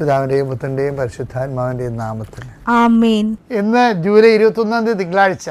പിതാവിന്റെയും പുത്രന്റെയും പരിശുദ്ധാത്മാവിന്റെയും നാമത്തിൽ. ആമേൻ. ഇന്ന് ജൂലൈ ഇരുപത്തി ഒന്നാം തീയതി തിങ്കളാഴ്ച.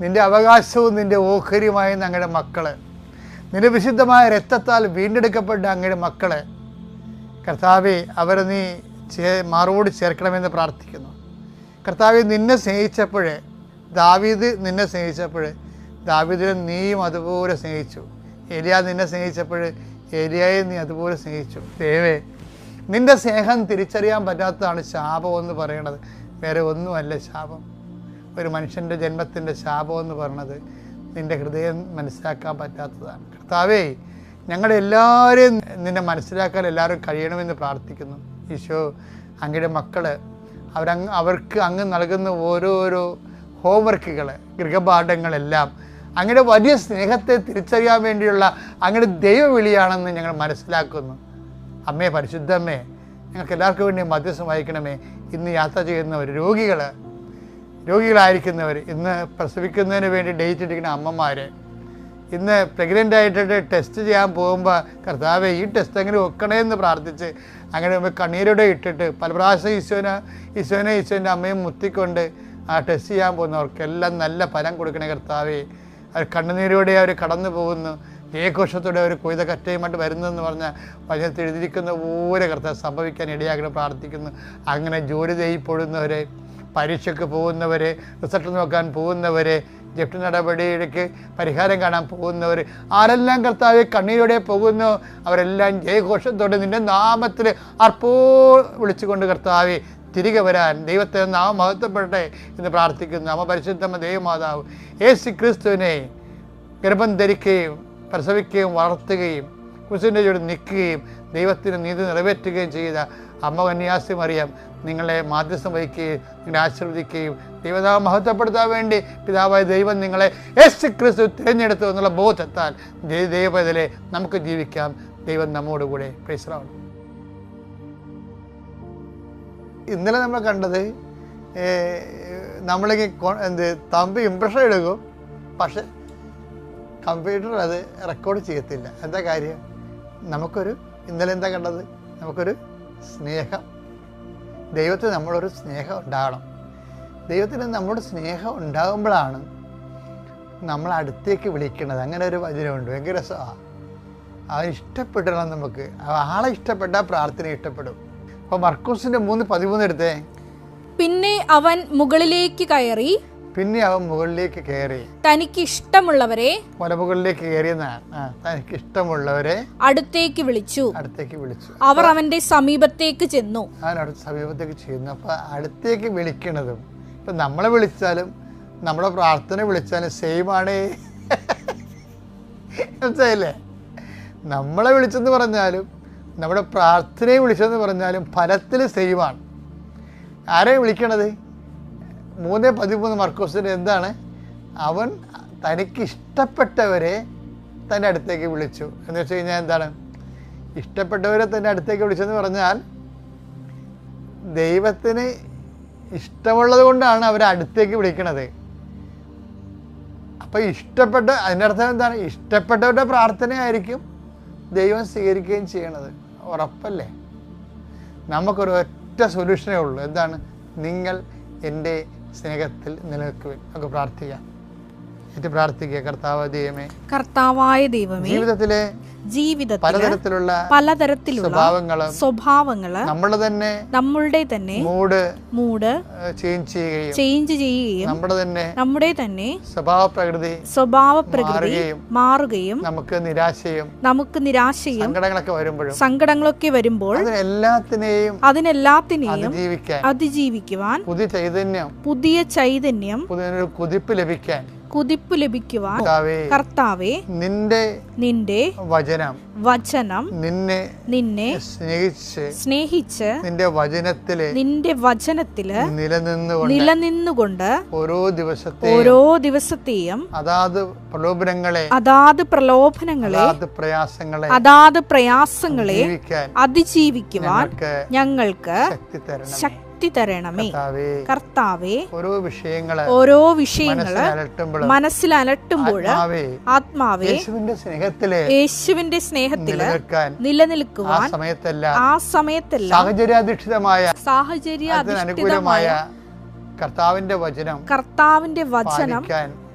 നിന്റെ അവകാശവും നിന്റെ ഓഹരിയുമായ ഞങ്ങളുടെ മക്കൾ നിന്റെ വിശുദ്ധമായ രക്തത്താൽ വീണ്ടെടുക്കപ്പെട്ട അങ്ങയുടെ മക്കൾ കർത്താവെ അവരെ നീ ചേ മാറോട് ചേർക്കണമെന്ന് പ്രാർത്ഥിക്കുന്നു. കർത്താവെ നിന്നെ സ്നേഹിച്ചപ്പോൾ ദാവീദ് നിന്നെ സ്നേഹിച്ചപ്പോൾ ദാവീദിനെ നീയും അതുപോലെ സ്നേഹിച്ചു. എലിയ നിന്നെ സ്നേഹിച്ചപ്പോൾ എലിയയെ നീ അതുപോലെ സ്നേഹിച്ചു. ദേവേ നിന്റെ സ്നേഹം തിരിച്ചറിയാൻ പറ്റാത്തതാണ് ശാപം എന്ന് പറയണത്. വേറെ ഒന്നുമല്ല ശാപം. ഒരു മനുഷ്യന്റെ ജന്മത്തിന്റെ ശാപം എന്ന് പറയണത് നിന്റെ ഹൃദയം മനസ്സിലാക്കാൻ പറ്റാത്തതാണ്. കർത്താവേ ഞങ്ങളെല്ലാവരെയും നിന്നെ മനസ്സിലാക്കാൻ എല്ലാവരും കഴിയണമെന്ന് പ്രാർത്ഥിക്കുന്നു. ഈശോ അങ്ങയുടെ മക്കൾ അവരങ് അവർക്ക് അങ്ങ് നൽകുന്ന ഓരോരോ ഹോംവർക്കുകൾ ഗൃഹപാഠങ്ങളെല്ലാം അങ്ങയുടെ വലിയ സ്നേഹത്തെ തിരിച്ചറിയാൻ വേണ്ടിയുള്ള അങ്ങയുടെ ദൈവവിളിയാണെന്ന് ഞങ്ങൾ മനസ്സിലാക്കുന്നു. അമ്മേ പരിശുദ്ധമ്മേ ഞങ്ങൾക്ക് എല്ലാവർക്കും വേണ്ടി മധ്യസ്ഥം വഹിക്കണമേ. ഇന്ന് യാത്ര ചെയ്യുന്ന ഒരു രോഗികൾ രോഗികളായിരിക്കുന്നവർ ഇന്ന് പ്രസവിക്കുന്നതിന് വേണ്ടി ഡേറ്റ് എടുക്കുന്ന അമ്മമാർ ഇന്ന് പ്രഗ്നന്റ് ആയിട്ടിട്ട് ടെസ്റ്റ് ചെയ്യാൻ പോകുമ്പോൾ കർത്താവെ ഈ ടെസ്റ്റ് എങ്ങനെ വെക്കണേന്ന് പ്രാർത്ഥിച്ച് അങ്ങനെ കണ്ണീരോടെ ഇട്ടിട്ട് പല പ്രാവശ്യം ഈശോനെ ഈശോനെ ഈശോന്റെ അമ്മയും മുത്തിക്കൊണ്ട് ആ ടെസ്റ്റ് ചെയ്യാൻ പോകുന്നവർക്കെല്ലാം നല്ല ഫലം കൊടുക്കണേ കർത്താവെ. അവർ കണ്ണുനീരോടെ അവർ കടന്നു പോകുന്നു. ജയഘോഷത്തോടെ അവർ കൊയ്ത കറ്റയുമായിട്ട് വരുന്നതെന്ന് പറഞ്ഞാൽ വചനത്തിൽ എഴുതിയിരിക്കുന്ന കർത്താവ് സംഭവിക്കാൻ ഇടയാക്കണം പ്രാർത്ഥിക്കുന്നു. അങ്ങനെ ജോലി ചെയ്യപ്പെടുന്നവരെ പരീക്ഷയ്ക്ക് പോകുന്നവരെ റിസൾട്ട് നോക്കാൻ പോകുന്നവരെ ജപ്തി നടപടിയിലേക്ക് പരിഹാരം കാണാൻ പോകുന്നവർ ആരെല്ലാം കർത്താവ് കണ്ണീരോടെ പോകുന്നു അവരെല്ലാം ജയഘോഷത്തോടെ നിന്റെ നാമത്തിൽ അർപ്പോ വിളിച്ചുകൊണ്ട് കർത്താവ് തിരികെ വരാൻ ദൈവത്തെ നാം മഹത്വപ്പെടട്ടെ എന്ന് പ്രാർത്ഥിക്കുന്നു. അമ്മ പരിശുദ്ധമ്മ ദൈവമാതാവ് യേശു ക്രിസ്തുവിനെ ഗർഭം ധരിക്കുകയും പ്രസവിക്കുകയും വളർത്തുകയും കുസിന്റെ ചുവട് നിൽക്കുകയും ദൈവത്തിന് നീതി നിറവേറ്റുകയും ചെയ്ത അമ്മ കന്യാസി മറിയാം നിങ്ങളെ മാധ്യസ്ഥം വഹിക്കുകയും നിങ്ങളെ ആശീർവദിക്കുകയും ദൈവതാവ് മഹത്വപ്പെടുത്താൻ വേണ്ടി പിതാവായ ദൈവം നിങ്ങളെ യേശു ക്രിസ്തു തിരഞ്ഞെടുത്തു എന്നുള്ള ബോധത്താൽ ദൈവത്തിലെ നമുക്ക് ജീവിക്കാം. ദൈവം നമ്മോടുകൂടെ പ്രൈസ്രാവണം ഇന്നലെ നമ്മൾ കണ്ടത് നമ്മളിങ്ങനെ എന്ത് തമ്പി ഇമ്പ്രഷൻ എടുക്കും. പക്ഷെ കമ്പ്യൂട്ടർ അത് റെക്കോർഡ് ചെയ്യത്തില്ല. എന്താ കാര്യം? നമുക്കൊരു ഇന്നലെ എന്താ കണ്ടത്? നമുക്കൊരു സ്നേഹം. ദൈവത്തിന് നമ്മളൊരു സ്നേഹം ഉണ്ടാകണം. ദൈവത്തിന് നമ്മുടെ സ്നേഹം ഉണ്ടാകുമ്പോഴാണ് നമ്മൾ അടുത്തേക്ക് വിളിക്കുന്നത്. അങ്ങനെ ഒരു വചനമുണ്ട്. ഭയങ്കര രസമാണ് അവൻ ഇഷ്ടപ്പെടണം നമുക്ക് ആളെ ഇഷ്ടപ്പെട്ടാൽ പ്രാർത്ഥന ഇഷ്ടപ്പെടും. അപ്പോൾ മർക്കൂസിന്റെ മൂന്ന് പതിമൂന്ന് എടുത്തേ. പിന്നെ അവൻ മുകളിലേക്ക് കയറി പിന്നെ അവൻ മുകളിലേക്ക് കയറി. തനിക്ക് ഇഷ്ടമുള്ളവരെ മലമുകളിലേക്ക് കയറിയെന്നാണ് തനിക്ക് ഇഷ്ടമുള്ളവരെ അടുത്തേക്ക് വിളിച്ചു. അടുത്തേക്ക് വിളിച്ചു. അവർ അവന്റെ സമീപത്തേക്ക് ചെന്നു. അവൻ അടുത്ത സമീപത്തേക്ക് ചെന്നു. അപ്പൊ അടുത്തേക്ക് വിളിക്കണതും ഇപ്പൊ നമ്മളെ വിളിച്ചാലും നമ്മളെ പ്രാർത്ഥന വിളിച്ചാലും സെയിം ആണ്. മനസ്സിലായില്ലേ? നമ്മളെ വിളിച്ചെന്ന് പറഞ്ഞാലും നമ്മുടെ പ്രാർത്ഥനയെ വിളിച്ചെന്ന് പറഞ്ഞാലും ഫലത്തിൽ സെയിമാണ് ആരെയും വിളിക്കണത്? മൂന്ന് പതിമൂന്ന് മർക്കോസിന് എന്താണ്? അവൻ തനിക്ക് ഇഷ്ടപ്പെട്ടവരെ തന്റെ അടുത്തേക്ക് വിളിച്ചു. എന്ന് വെച്ച് കഴിഞ്ഞാൽ എന്താണ്? ഇഷ്ടപ്പെട്ടവരെ തന്റെ അടുത്തേക്ക് വിളിച്ചെന്ന് പറഞ്ഞാൽ ദൈവത്തിന് ഇഷ്ടമുള്ളത് കൊണ്ടാണ് അവരെ അടുത്തേക്ക് വിളിക്കണത്. അപ്പോൾ ഇഷ്ടപ്പെട്ട അതിന്റെ അർത്ഥം എന്താണ്? ഇഷ്ടപ്പെട്ടവരുടെ പ്രാർത്ഥനയായിരിക്കും ദൈവം സ്വീകരിക്കുകയും ചെയ്യണത്. ഉറപ്പല്ലേ? നമുക്കൊരു ഒറ്റ സൊല്യൂഷനേ ഉള്ളൂ. എന്താണ്? നിങ്ങൾ എന്റെ സ്നേഹത്തിൽ നിലനിൽക്കുവിൻ. നമുക്ക് പ്രാർത്ഥിക്കാം. എന്നിട്ട് പ്രാർത്ഥിക്കുക. കർത്താവ് ദൈവമേ കർത്താവായ ദൈവമേ ജീവിതത്തിലെ ജീവിതത്തിൽ പലതരത്തിലുള്ള പലതരത്തിലുള്ള സ്വഭാവങ്ങളും സ്വഭാവങ്ങൾ നമ്മുടെ തന്നെ നമ്മളുടെ തന്നെ മൂഡ് മൂഡ് ചേഞ്ച് ചെയ്യുകയും ചേഞ്ച് ചെയ്യുകയും നമ്മുടെ തന്നെ നമ്മുടെ തന്നെ സ്വഭാവ പ്രകൃതി സ്വഭാവ പ്രകൃതി മാറുകയും നമുക്ക് നിരാശയും നമുക്ക് നിരാശയും സങ്കടങ്ങളൊക്കെ വരുമ്പോഴും സങ്കടങ്ങളൊക്കെ വരുമ്പോൾ അതിനെല്ലാത്തിനെയും അതിനെല്ലാത്തിനെയും അതിജീവിക്കാൻ അതിജീവിക്കുവാൻ പുതിയ ചൈതന്യം പുതിയ ചൈതന്യം പുതിയൊരു കുതിപ്പ് ലഭിക്കാൻ കുതിപ്പ് ലഭിക്കുവാൻ കർത്താവേ നിന്റെ നിന്റെ വചനം വചനം നിന്നെ നിന്നെ സ്നേഹിച്ച് സ്നേഹിച്ച് നിന്റെ വചനത്തിൽ നിന്റെ വചനത്തിൽ നിലനിന്നുകൊണ്ട് നിലനിന്നുകൊണ്ട് ഓരോ ദിവസത്തെ ഓരോ ദിവസത്തെയും അതാത് പ്രലോഭനങ്ങളെ അതാത് പ്രലോഭനങ്ങളെ അതാത് പ്രയാസങ്ങളെ അതാത് പ്രയാസങ്ങളെ അതിജീവിക്കുവാൻ ഞങ്ങൾക്ക് ഞങ്ങൾക്ക് ശക്തി തരണം തരണമേ കർത്താവേ ഓരോ വിഷയങ്ങൾ ഓരോ വിഷയങ്ങൾ മനസ്സിൽ അലട്ടുമ്പോൾ ആത്മാവേ സ്നേഹത്തിൽ യേശുവിന്റെ സ്നേഹത്തിൽ നിലനിൽക്കുവാൻ സമയത്തെല്ലാം. ആ സമയത്തെല്ലാം സാഹചര്യാധിഷ്ഠിതമായ സാഹചര്യാധിഷ്ഠിതമായ കർത്താവിന്റെ വചനം കർത്താവിന്റെ വചനം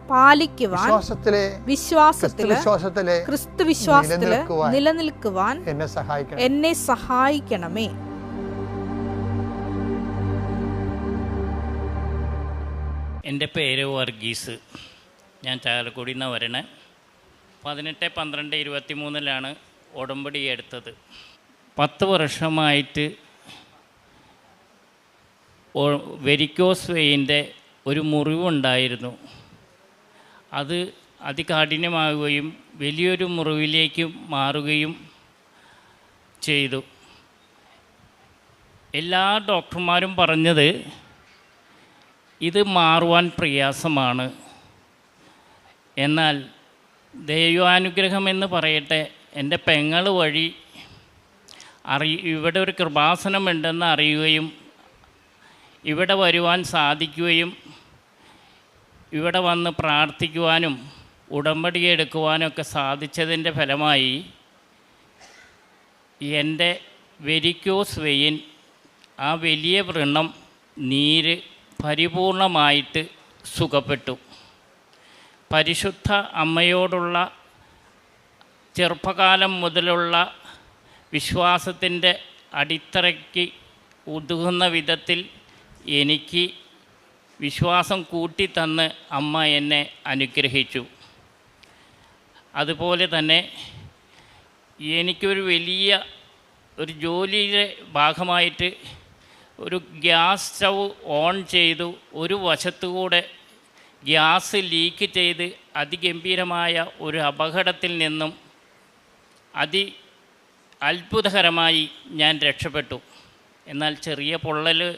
പാലിക്കുവാൻ വിശ്വാസത്തിലെ വിശ്വാസത്തിൽ വിശ്വാസത്തിലെ ക്രിസ്തു വിശ്വാസത്തിൽ നിലനിൽക്കുവാൻ നിലനിൽക്കുവാൻ എന്നെ സഹായിക്കണം. എന്നെ സഹായിക്കണമേ. എന്റെ പേര് വർഗീസ്. ഞാൻ ചാലക്കുടിയിൽ നിന്ന് വരണേ. പതിനെട്ട് പന്ത്രണ്ട് ഇരുപത്തി മൂന്നിലാണ് ഉടമ്പടി എടുത്തത്. പത്ത് വർഷമായിട്ട് വെരിക്കോസ് വെയിന്റെ ഒരു മുറിവുണ്ടായിരുന്നു. അത് അതികാഠിന്യമാകുകയും വലിയൊരു മുറിവിലേക്ക് മാറുകയും ചെയ്തു. എല്ലാ ഡോക്ടർമാരും പറഞ്ഞത് ഇത് മാറുവാൻ പ്രയാസമാണ്. എന്നാൽ ദൈവാനുഗ്രഹം എന്ന് പറയട്ടെ എന്റെ പെങ്ങൾ വഴി അറി ഇവിടെ ഒരു കൃപാസനമുണ്ടെന്ന് അറിയുകയും ഇവിടെ വരുവാൻ സാധിക്കുകയും ഇവിടെ വന്ന് പ്രാർത്ഥിക്കുവാനും ഉടമ്പടി എടുക്കുവാനൊക്കെ സാധിച്ചതിന്റെ ഫലമായി എന്റെ വെരിക്കോസ് വെയിൻ ആ വലിയ വൃണം നീര് പരിപൂർണമായിട്ട് സുഖപ്പെട്ടു. പരിശുദ്ധ അമ്മയോടുള്ള ചെറുപ്പകാലം മുതലുള്ള വിശ്വാസത്തിന്റെ അടിത്തറയ്ക്ക് ഉതുകുന്ന വിധത്തിൽ എനിക്ക് വിശ്വാസം കൂട്ടിത്തന്ന് അമ്മ എന്നെ അനുഗ്രഹിച്ചു. അതുപോലെ തന്നെ എനിക്കൊരു വലിയ ഒരു ജോലിയുടെ ഭാഗമായിട്ട് ഒരു ഗ്യാസ് സ്റ്റൗ ഓൺ ചെയ്തു ഒരു വശത്തുകൂടെ ഗ്യാസ് ലീക്ക് ചെയ്ത് അതിഗംഭീരമായ ഒരു അപകടത്തിൽ നിന്നും അതി അത്ഭുതകരമായി ഞാൻ രക്ഷപ്പെട്ടു. എന്നാൽ ചെറിയ പൊള്ളൽ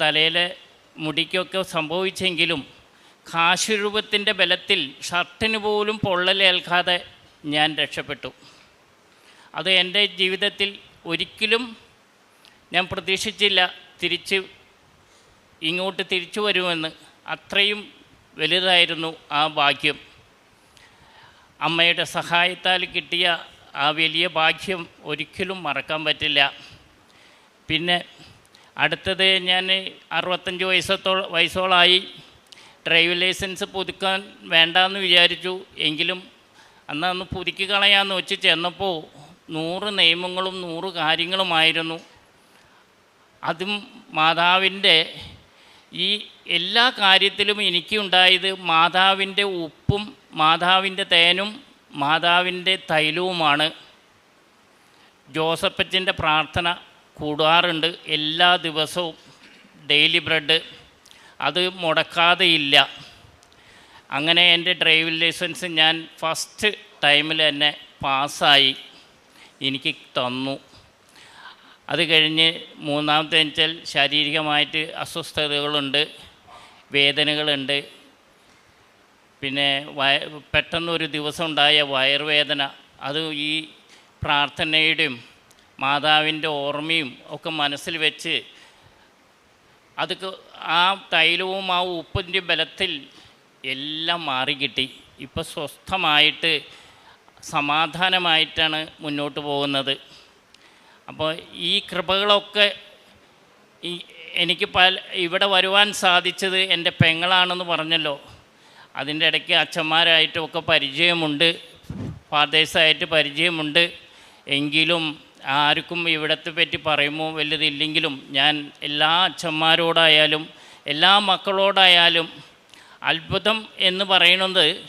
തലയിലെ മുടിക്കൊക്കെ സംഭവിച്ചെങ്കിലും കാശുരൂപത്തിന്റെ ബലത്തിൽ ഷർട്ടിന് പോലും പൊള്ളലേൽക്കാതെ ഞാൻ രക്ഷപ്പെട്ടു. അത് എന്റെ ജീവിതത്തിൽ ഒരിക്കലും ഞാൻ പ്രതീക്ഷിച്ചില്ല തിരിച്ച് ഇങ്ങോട്ട് തിരിച്ചു വരുമെന്ന്. അത്രയും വലുതായിരുന്നു ആ ഭാഗ്യം. അമ്മയുടെ സഹായത്താൽ കിട്ടിയ ആ വലിയ ഭാഗ്യം ഒരിക്കലും മറക്കാൻ പറ്റില്ല. പിന്നെ അടുത്തത് ഞാൻ അറുപത്തഞ്ച് വയസ്സത്തോ വയസ്സോളായി ഡ്രൈവിംഗ് ലൈസൻസ് പുതുക്കാൻ വേണ്ടാന്ന് വിചാരിച്ചു. എങ്കിലും അന്ന് അന്ന് പുതുക്കി കളയാമെന്ന് വെച്ച് ചെന്നപ്പോൾ നൂറ് നിയമങ്ങളും നൂറ് കാര്യങ്ങളുമായിരുന്നു. അതും മാതാവിന്റെ ഈ എല്ലാ കാര്യത്തിലും എനിക്കുണ്ടായത് മാതാവിന്റെ ഉപ്പും മാതാവിന്റെ തേനും മാതാവിന്റെ തൈലവുമാണ്. ജോസഫച്ചന്റെ പ്രാർത്ഥന കൂടാറുണ്ട് എല്ലാ ദിവസവും. ഡെയിലി ബ്രെഡ് അത് മുടക്കാതെയില്ല. അങ്ങനെ എന്റെ ഡ്രൈവിംഗ് ലൈസൻസ് ഞാൻ ഫസ്റ്റ് ടൈമിൽ തന്നെ പാസ്സായി. എനിക്ക് തന്നു. അത് കഴിഞ്ഞ് മൂന്നാമത്തെ വെച്ചാൽ ശാരീരികമായിട്ട് അസ്വസ്ഥതകളുണ്ട് വേദനകളുണ്ട്. പിന്നെ വയ പെട്ടെന്നൊരു ദിവസം ഉണ്ടായ വയറുവേദന അത് ഈ പ്രാർത്ഥനയുടെയും മാതാവിന്റെ ഓർമ്മയും ഒക്കെ മനസ്സിൽ വെച്ച് അതൊക്കെ ആ തൈലവും ആ ഉപ്പിന്റെ ബലത്തിൽ എല്ലാം മാറിക്കിട്ടി. ഇപ്പോൾ സ്വസ്ഥമായിട്ട് സമാധാനമായിട്ടാണ് മുന്നോട്ട് പോകുന്നത്. അപ്പോൾ ഈ കൃപകളൊക്കെ ഈ എനിക്ക് പല ഇവിടെ വരുവാൻ സാധിച്ചത് എന്റെ പെങ്ങളാണെന്ന് പറഞ്ഞല്ലോ. അതിന്റെ ഇടയ്ക്ക് അച്ഛന്മാരായിട്ടുമൊക്കെ പരിചയമുണ്ട്. ഫാദേഴ്സായിട്ട് പരിചയമുണ്ട്. എങ്കിലും ആർക്കും ഇവിടത്തെ പറ്റി പറയുമ്പോൾ വലുതില്ലെങ്കിലും ഞാൻ എല്ലാ അച്ഛന്മാരോടായാലും എല്ലാ മക്കളോടായാലും അത്ഭുതം എന്ന് പറയുന്നത്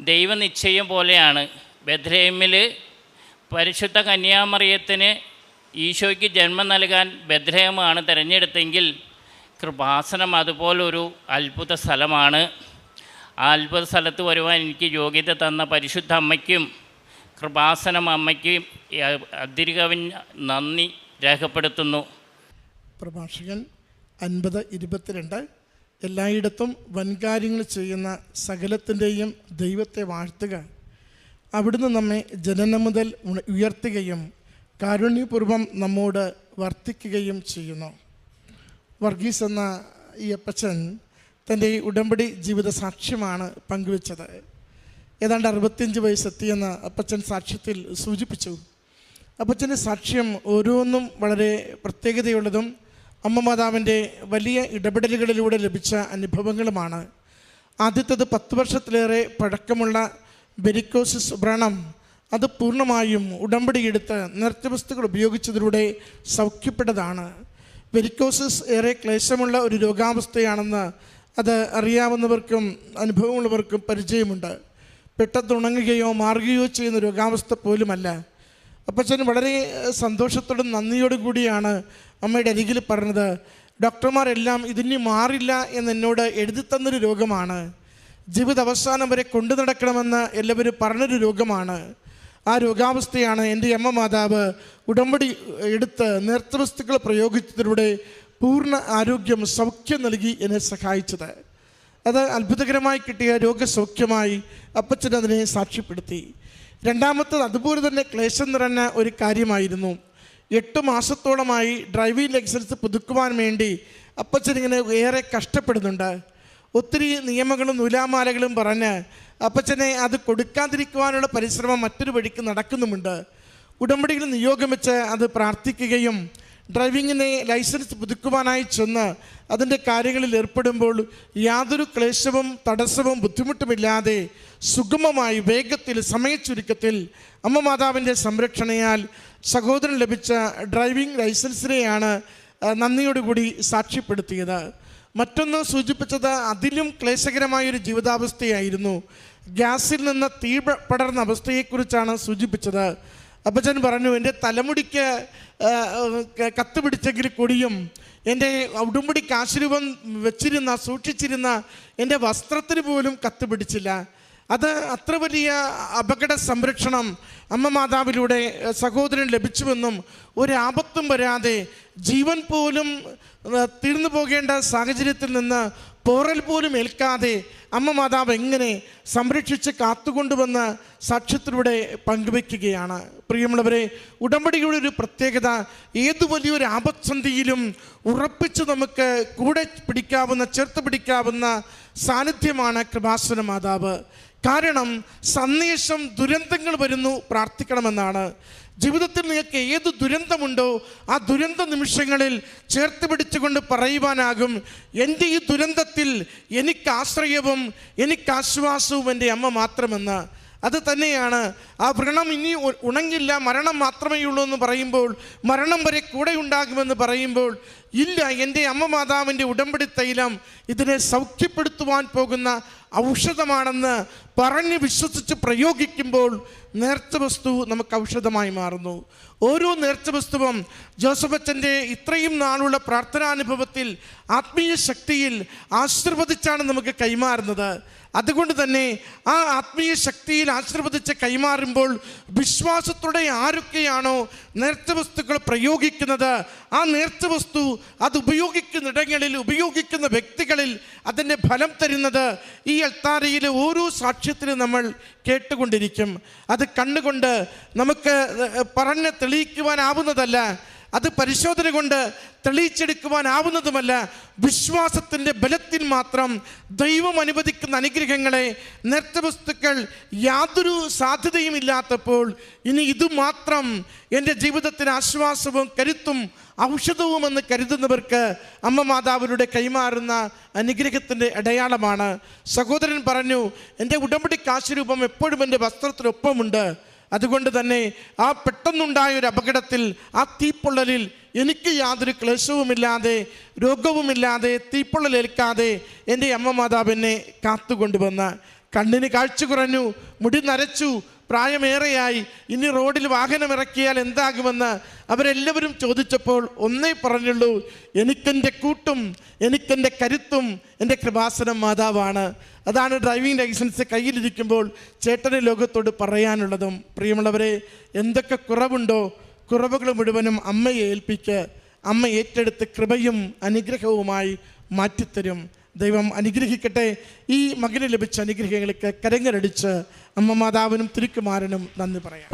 ദൈവനിശ്ചയം പോലെയാണ്. ബദ്രേമിൽ പരിശുദ്ധ കന്യാമറിയത്തിന് ഈശോയ്ക്ക് ജന്മം നൽകാൻ ബദ്രഹമാണ് തിരഞ്ഞെടുത്തെങ്കിൽ കൃപാസനം അതുപോലൊരു അത്ഭുത സ്ഥലമാണ്. ആ അത്ഭുത സ്ഥലത്ത് വരുവാൻ എനിക്ക് യോഗ്യത തന്ന പരിശുദ്ധ അമ്മയ്ക്കും കൃപാസനം അമ്മയ്ക്കും അതിരുകവിഞ്ഞ നന്ദി രേഖപ്പെടുത്തുന്നു. പ്രഭാഷകൻ അൻപത് ഇരുപത്തിരണ്ട്. എല്ലായിടത്തും വൻകാര്യങ്ങൾ ചെയ്യുന്ന സകലത്തിന്റെയും ദൈവത്തെ വാഴ്ത്തുക. അവിടുന്ന് നമ്മെ ജനനം മുതൽ ഉയർത്തുകയും കാരുണ്യപൂർവം നമ്മോട് വർത്തിക്കുകയും ചെയ്യുന്നു. വർഗീസ് എന്ന ഈ അപ്പച്ചൻ തന്റെ ഉടമ്പടി ജീവിത സാക്ഷ്യമാണ് പങ്കുവച്ചത്. ഏതാണ്ട് അറുപത്തിയഞ്ച് വയസ്സെത്തിയെന്ന് അപ്പച്ചൻ സാക്ഷ്യത്തിൽ സൂചിപ്പിച്ചു. അപ്പച്ചന്റെ സാക്ഷ്യം ഓരോന്നും വളരെ പ്രത്യേകതയുള്ളതും അമ്മ മാതാവിന്റെ വലിയ ഇടപെടലുകളിലൂടെ ലഭിച്ച അനുഭവങ്ങളുമാണ്. ആദ്യത്തേത് പത്ത് വർഷത്തിലേറെ പഴക്കമുള്ള ബെരിക്കോസിസ് വ്രണം അത് പൂർണമായും ഉടമ്പടിയെടുത്ത് നൃത്യവസ്തുക്കൾ ഉപയോഗിച്ചതിലൂടെ സൗഖ്യപ്പെട്ടതാണ്. വെരിക്കോസിസ് ഏറെ ക്ലേശമുള്ള ഒരു രോഗാവസ്ഥയാണെന്ന് അത് അറിയാവുന്നവർക്കും അനുഭവമുള്ളവർക്കും പരിചയമുണ്ട്. പെട്ടെന്നുണങ്ങുകയോ മാറുകയോ ചെയ്യുന്ന രോഗാവസ്ഥ പോലുമല്ല. അപ്പച്ചൻ വളരെ സന്തോഷത്തോടും നന്ദിയോടും കൂടിയാണ് അമ്മയുടെ അരികിൽ പറഞ്ഞത് ഡോക്ടർമാരെല്ലാം ഇതിനി മാറില്ല എന്ന് എന്നോട് എഴുതി തന്നൊരു രോഗമാണ്. ജീവിത അവസാനം വരെ കൊണ്ടു നടക്കണമെന്ന് എല്ലാവരും പറഞ്ഞൊരു രോഗമാണ്. ആ രോഗാവസ്ഥയാണ് എന്റെ അമ്മ മാതാവ് ഉടമ്പടി എടുത്ത് നേർത്തവസ്തുക്കൾ പ്രയോഗിച്ചതിലൂടെ പൂർണ ആരോഗ്യം സൗഖ്യം നൽകി എന്നെ സഹായിച്ചത്. അത് അത്ഭുതകരമായി കിട്ടിയ രോഗസൗഖ്യമായി അപ്പച്ചൻ അതിനെ സാക്ഷ്യപ്പെടുത്തി. രണ്ടാമത്തത് അതുപോലെ തന്നെ ക്ലേശം നിറഞ്ഞ ഒരു കാര്യമായിരുന്നു. എട്ട് മാസത്തോളമായി ഡ്രൈവിംഗ് ലൈസൻസ് പുതുക്കുവാൻ വേണ്ടി അപ്പച്ചൻ ഇങ്ങനെ ഏറെ കഷ്ടപ്പെടുന്നുണ്ട്. ഒത്തിരി നിയമങ്ങളും നൂലാമാലകളും പറഞ്ഞ് അപ്പച്ചനെ അത് കൊടുക്കാതിരിക്കുവാനുള്ള പരിശ്രമം മറ്റൊരു വഴിക്ക് നടക്കുന്നുമുണ്ട്. ഉടമ്പടിയിൽ നിയോഗം വെച്ച് അത് പ്രാർത്ഥിക്കുകയും ഡ്രൈവിങ്ങിനെ ലൈസൻസ് പുതുക്കുവാനായി ചെന്ന് അതിന്റെ കാര്യങ്ങളിൽ ഏർപ്പെടുമ്പോൾ യാതൊരു ക്ലേശവും തടസ്സവും ബുദ്ധിമുട്ടുമില്ലാതെ സുഗമമായി വേഗത്തിൽ സമയച്ചുരുക്കത്തിൽ അമ്മ മാതാവിന്റെ സംരക്ഷണയാൽ സഹോദരൻ ലഭിച്ച ഡ്രൈവിംഗ് ലൈസൻസിനെയാണ് നന്ദിയോടുകൂടി സാക്ഷ്യപ്പെടുത്തിയത്. മറ്റൊന്ന് സൂചിപ്പിച്ചത് അതിലും ക്ലേശകരമായൊരു ജീവിതാവസ്ഥയായിരുന്നു. ഗ്യാസിൽ നിന്ന് തീ പടർന്ന അവസ്ഥയെക്കുറിച്ചാണ് സൂചിപ്പിച്ചത്. അപ്പച്ചൻ പറഞ്ഞു എന്റെ തലമുടിക്ക് കത്ത് പിടിച്ചെങ്കിൽ കൂടിയും എന്റെ ഉടുമ്പടി കാശുരൂപം വെച്ചിരുന്ന സൂക്ഷിച്ചിരുന്ന എന്റെ വസ്ത്രത്തിന് പോലും കത്ത് പിടിച്ചില്ല. അത് അത്ര വലിയ അപകട സംരക്ഷണം അമ്മ മാതാവിലൂടെ സഹോദരൻ ലഭിച്ചുവെന്നും ഒരാപത്തും വരാതെ ജീവൻ പോലും തീർന്നു പോകേണ്ട സാഹചര്യത്തിൽ നിന്ന് പോറൽ പോലും ഏൽക്കാതെ അമ്മ മാതാവ് എങ്ങനെ സംരക്ഷിച്ച് കാത്തുകൊണ്ടുവന്ന് സാക്ഷ്യത്തിലൂടെ പങ്കുവെക്കുകയാണ് പ്രിയമുള്ളവരെ ഉടമ്പടിയുടെ ഒരു പ്രത്യേകത ഏതു വലിയൊരു ആപത്സന്ധിയിലും ഉറപ്പിച്ച് നമുക്ക് കൂടെ പിടിക്കാവുന്ന ചേർത്ത് പിടിക്കാവുന്ന സാന്നിധ്യമാണ് കൃപാസന മാതാവ്. കാരണം സന്ദേശം ദുരന്തങ്ങൾ വരുന്നു പ്രാർത്ഥിക്കണമെന്നാണ്. ജീവിതത്തിൽ നിങ്ങൾക്ക് ഏത് ദുരന്തമുണ്ടോ ആ ദുരന്ത നിമിഷങ്ങളിൽ ചേർത്ത് പിടിച്ചുകൊണ്ട് പറയുവാനാകും എന്റെ ഈ ദുരന്തത്തിൽ എനിക്ക് ആശ്രയവും എനിക്ക് ആശ്വാസവും എന്റെ അമ്മ മാത്രമെന്ന്. അത് തന്നെയാണ്. ആ വ്രണം ഇനി ഉണങ്ങില്ല മരണം മാത്രമേ ഉള്ളൂ എന്ന് പറയുമ്പോൾ മരണം വരെ കൂടെ ഉണ്ടാകുമെന്ന് പറയുമ്പോൾ ഇല്ല എന്റെ അമ്മ മാതാവിന്റെ ഉടമ്പടി തൈലം ഇതിനെ സൗഖ്യപ്പെടുത്തുവാൻ പോകുന്ന ഔഷധമാണെന്ന് പറഞ്ഞ് വിശ്വസിച്ച് പ്രയോഗിക്കുമ്പോൾ നേർച്ച വസ്തു നമുക്ക് ഔഷധമായി മാറുന്നു. ഓരോ നേർച്ച വസ്തുവും ജോസഫച്ചന്റെ ഇത്രയും നാളുള്ള പ്രാർത്ഥനാനുഭവത്തിൽ ആത്മീയ ശക്തിയിൽ ആശീർവദിച്ചാണ് നമുക്ക് കൈമാറുന്നത്. അതുകൊണ്ട് തന്നെ ആ ആത്മീയ ശക്തിയിൽ ആശീർവദിച്ച് കൈമാറുമ്പോൾ വിശ്വാസത്തോടെ ആരൊക്കെയാണോ നേർച്ച വസ്തുക്കൾ പ്രയോഗിക്കുന്നത് ആ നേർച്ച വസ്തു അത് ഉപയോഗിക്കുന്നിടങ്ങളിൽ ഉപയോഗിക്കുന്ന വ്യക്തികളിൽ അതിന്റെ ഫലം തരുന്നത് ഈ അൾത്താരയിലെ ഓരോ സാക്ഷ്യത്തിലും നമ്മൾ കേട്ടുകൊണ്ടിരിക്കും. അത് കണ്ണുകൊണ്ട് നമുക്ക് പറഞ്ഞ് തെളിയിക്കുവാനാവുന്നതല്ല. അത് പരിശോധന കൊണ്ട് തെളിയിച്ചെടുക്കുവാനാവുന്നതുമല്ല. വിശ്വാസത്തിന്റെ ബലത്തിൽ മാത്രം ദൈവം അനുവദിക്കുന്ന അനുഗ്രഹങ്ങളെ നൃത്തവസ്തുക്കൾ യാതൊരു സാധ്യതയും ഇല്ലാത്തപ്പോൾ ഇനി ഇതുമാത്രം എന്റെ ജീവിതത്തിന് ആശ്വാസവും കരുത്തും ഔഷധവുമെന്ന് കരുതുന്നവർക്ക് അമ്മ മാതാവിലൂടെ കൈമാറുന്ന അനുഗ്രഹത്തിന്റെ അടയാളമാണ്. സഹോദരൻ പറഞ്ഞു എന്റെ ഉടമ്പടി കാശുരൂപം എപ്പോഴും എന്റെ വസ്ത്രത്തിനൊപ്പമുണ്ട്. അതുകൊണ്ട് തന്നെ ആ പെട്ടെന്നുണ്ടായ ഒരു അപകടത്തിൽ ആ തീപ്പൊള്ളലിൽ എനിക്ക് യാതൊരു ക്ലേശവുമില്ലാതെ രോഗവുമില്ലാതെ തീപ്പൊള്ളലേൽക്കാതെ എന്റെ അമ്മ മാതാവ് എന്നെ കാത്തുകൊണ്ടുവന്ന കണ്ണിന് കാഴ്ച കുറഞ്ഞു മുടി നരച്ചു പ്രായമേറെയായി. ഇനി റോഡിൽ വാഹനം ഇറക്കിയാൽ എന്താകുമെന്ന് അവരെല്ലാവരും ചോദിച്ചപ്പോൾ ഒന്നേ പറഞ്ഞുള്ളൂ. എനിക്കെന്റെ കൂട്ടും എനിക്കെന്റെ കരുത്തും എന്റെ കൃപാസനം മാതാവാണ്. അതാണ് ഡ്രൈവിംഗ് ലൈസൻസ് കയ്യിലിരിക്കുമ്പോൾ ചേട്ടന് ലോകത്തോട് പറയാനുള്ളതും. പ്രിയമുള്ളവരെ എന്തൊക്കെ കുറവുണ്ടോ കുറവുകൾ മുഴുവനും അമ്മയെ ഏൽപ്പിച്ച് അമ്മ ഏറ്റെടുത്ത് കൃപയും അനുഗ്രഹവുമായി മാറ്റിത്തരും. ദൈവം അനുഗ്രഹിക്കട്ടെ. ഈ മകന് ലഭിച്ച അനുഗ്രഹങ്ങൾക്ക് കരങ്ങരടിച്ച് അമ്മ മാതാവിനും തിരുക്കുമാരനും നന്ദി പറയാം.